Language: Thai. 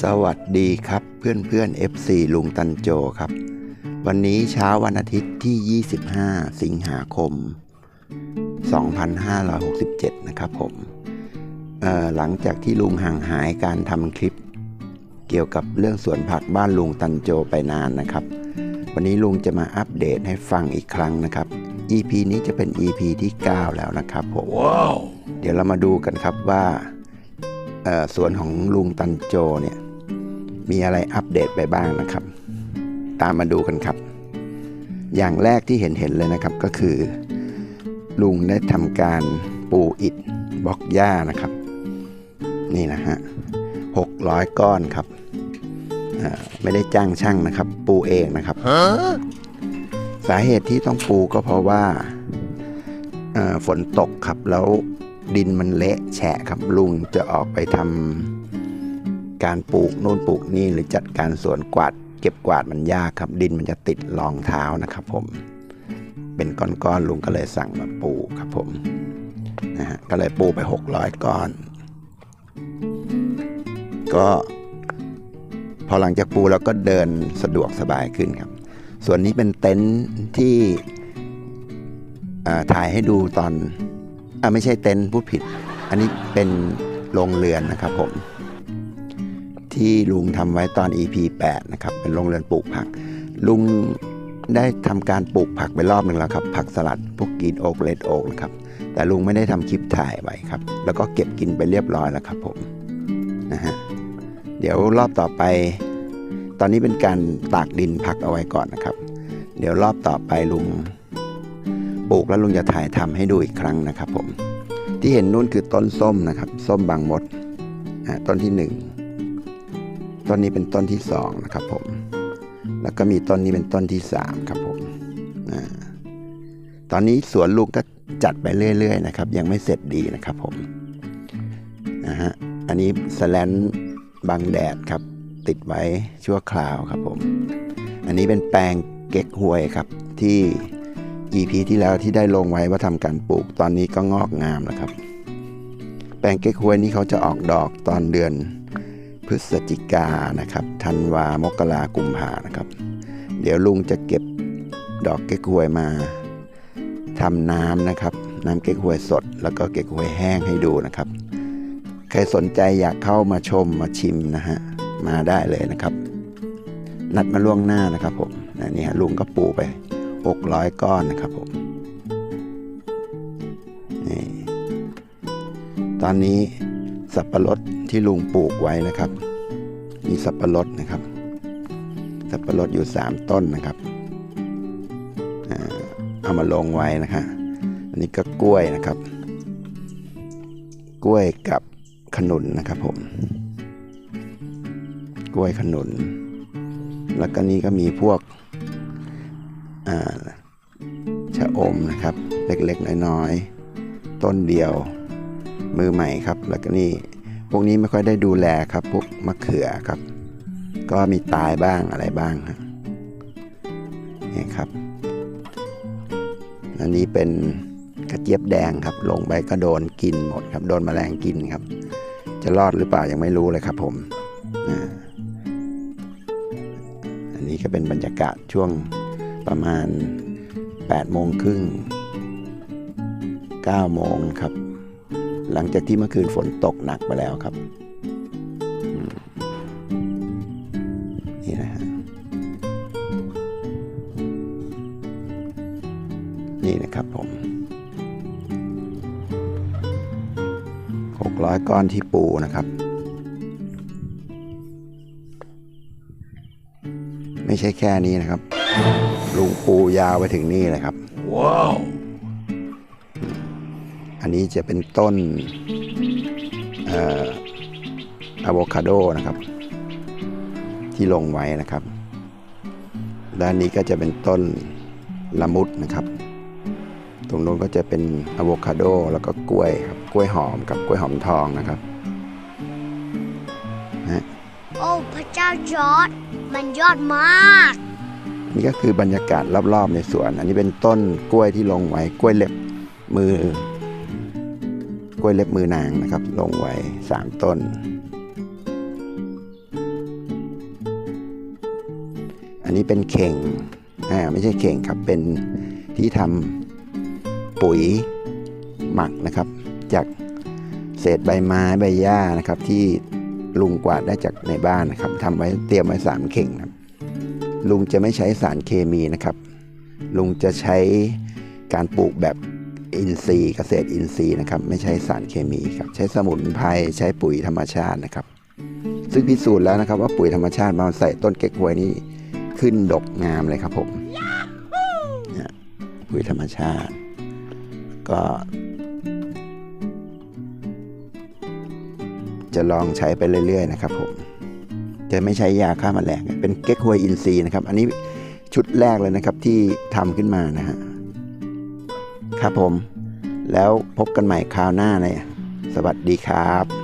สวัสดีครับเพื่อนเพื่อนๆ FC ลุงตันโจครับ วันนี้เช้าวันอาทิตย์ที่ 25 สิงหาคม 2567 นะครับผมเอ่อหลังจากที่ลุงห่างหายการทำคลิป เกี่ยวกับเรื่องสวนผักบ้านลุงตันโจไปนานนะครับ วันนี้ลุงจะมาอัปเดตให้ฟังอีกครั้งนะครับ EP นี้จะเป็น EP ที่ 9 แล้วนะครับผมเดี๋ยวเรามาดูกันครับว่าเอ่อ สวนของลุงตันโจเนี่ยมีอะไรอัปเดตไปบ้างนะครับ ตามมาดูกันครับ อย่างแรกที่เห็นเห็นเลยนะครับก็คือ ลุงได้ทำการปูอิฐบล็อกหญ้านะครับ นี่นะฮะหกร้อยก้อนครับอ่าไม่ได้จ้างช่างนะครับ ปูเองนะครับ สาเหตุที่ต้องปูก็เพราะว่าเอ่อฝนตกครับแล้ว ดินมันเละแฉะครับลุงจะออกไปทำการปลูกโน่นปลูกนี่หรือจัดการสวนกวาด เก็บกวาดมันยากครับ ดินมันจะติดรองเท้านะครับ ผม เป็นก้อนๆลุงก็เลยสั่งมาปูครับ ผมนะฮะก็เลยปูไป 600 ก้อน ก็พอหลังจากปูแล้วก็เดินสะดวกสบายขึ้นครับ ส่วนนี้เป็นเต็นท์ที่ถ่ายให้ดูตอน อ่าไม่ใช่เต็นท์พูดผิด อันนี้เป็นโรงเรือนนะครับผม ที่ลุงทำไว้ตอน EP 8นะครับเป็นโรงเรือนปลูกผัก ลุงได้ทำการปลูกผักไปรอบหนึ่งแล้วครับ ผักสลัดพวกกรีนโอกเลดโอกนะครับแต่ลุงไม่ได้ทำคลิปถ่ายไว้ครับ แล้วก็เก็บกินไปเรียบร้อยแล้วครับผมนะฮะเดี๋ยวรอบต่อไป ตอนนี้เป็นการตากดินพักเอาไว้ก่อนนะครับ เดี๋ยวรอบต่อไปลุง ปลูกแล้วลุงจะถ่ายทำให้ดูอีกครั้งนะครับ ผม ที่เห็นนู่นคือต้นส้มนะครับ ส้มบางมดต้นที่หนึ่งต้นนี้เป็นต้นที่สองนะครับผม แล้วก็มีต้นนี้เป็นต้นที่สามครับผมอตอนนี้สวนลุงก็จัดไปเรื่อย ๆ นะครับ ยังไม่เสร็จดีนะครับผมนะฮะอันนี้สแลนบังแดดครับ ติดไว้ชั่วคราวครับผม อันนี้เป็นแปลงเก๊กฮวยครับที่ EP ที่แล้วที่ได้ลงไว้ว่าทำการปลูก ตอนนี้ก็งอกงามแล้วครับ แปลงเก๊กฮวยนี้เขาจะออกดอกตอนเดือนพฤศจิกานะครับธันวามกรากุมภานะครับ เดี๋ยวลุงจะเก็บดอกเก๊กฮวยมาทำน้ำนะครับ น้ำเก๊กฮวยสด แล้วก็เก๊กฮวยแห้งให้ดูนะครับ ใครสนใจอยากเข้ามาชมมาชิมนะฮะมาได้เลยนะครับ นัดมาล่วงหน้านะครับผมนะนี่ฮะลุงก็ปลูกไป 600 ก้อนนะครับผมนี่ตอนนี้สับปะรดที่ลุงปลูกไว้นะครับ มีสับปะรดนะครับ สับปะรดอยู่ 3 ต้นนะครับเอามาลงไว้นะคะอันนี้ก็กล้วยนะครับ กล้วยกับขนุนนะครับผม กล้วยขนุน แล้วก็นี่ก็มีพวก ชะอมนะครับ เล็กๆ น้อยๆ ต้นเดียว มือใหม่ครับ แล้วก็นี่พวกนี้ไม่ค่อยได้ดูแลครับ พวกมะเขือครับ ก็มีตายบ้างอะไรบ้างนี่ครับ อันนี้เป็นกระเจี๊ยบแดงครับ ลงไปก็โดนกินหมดครับ โดนแมลงกินครับ จะรอดหรือเปล่ายังไม่รู้เลยครับ ผมอันนี้ก็เป็นบรรยากาศช่วง ประมาณ8โมงครึ่ง9โมงครับ หลังจากที่เมื่อคืนฝนตกหนักไปแล้วครับนี่นะฮะนี่นะครับผม600 ก้อนที่ปูนะครับ ไม่ใช่แค่นี้นะครับ ลุงปูยาวไปถึงนี่เลยครับ ว้าว อันนี้จะเป็นต้นเอ่ออะโวคาโดนะครับ ที่ลงไว้นะครับ ด้านนี้ก็จะเป็นต้นละมุดนะครับ ตรงโน้นก็จะเป็นอะโวคาโดแล้วก็กล้วยครับกล้วยหอมกับกล้วยหอมทองนะครับโอ้ พระเจ้าจอร์ดมันยอดมาก นี่ก็คือบรรยากาศรอบๆในสวน อันนี้เป็นต้นกล้วยที่ลงไว้กล้วยเล็บมือ กล้วยเล็บมือนางนะครับ ลงไว้สามต้น อันนี้เป็นเข่งไม่ใช่เข่งครับเป็นที่ทำปุ๋ยหมักนะครับ จากเศษใบไม้ใบหญ้านะครับ ที่ลุงกวาดได้จากในบ้านนะครับทำไว้เตรียมไว้สามเข่งครั ลุงจะไม่ใช้สารเคมีนะครับ ลุงจะใช้การปลูกแบบอินทรีย์เกษตรอินทรีย์นะครับ ไม่ใช้สารเคมีครับ ใช้สมุนไพรใช้ปุ๋ยธรรมชาตินะครับ ซึ่งพิสูจน์แล้วนะครับ ว่าปุ๋ยธรรมชาติมาใส่ต้นเก๊กฮวยนี่ขึ้นดกงามเลยครับผมปุ๋ยธรรมชาติ ก็จะลองใช้ไปเรื่อย ๆ นะครับผม จะไม่ใช้ยาฆ่าแมลงเป็นเก๊กฮวยอินทรีย์นะครับ อันนี้ชุดแรกเลยนะครับที่ทำขึ้นมานะฮะครับผม แล้วพบกันใหม่คราวหน้าเลยสวัสดีครับ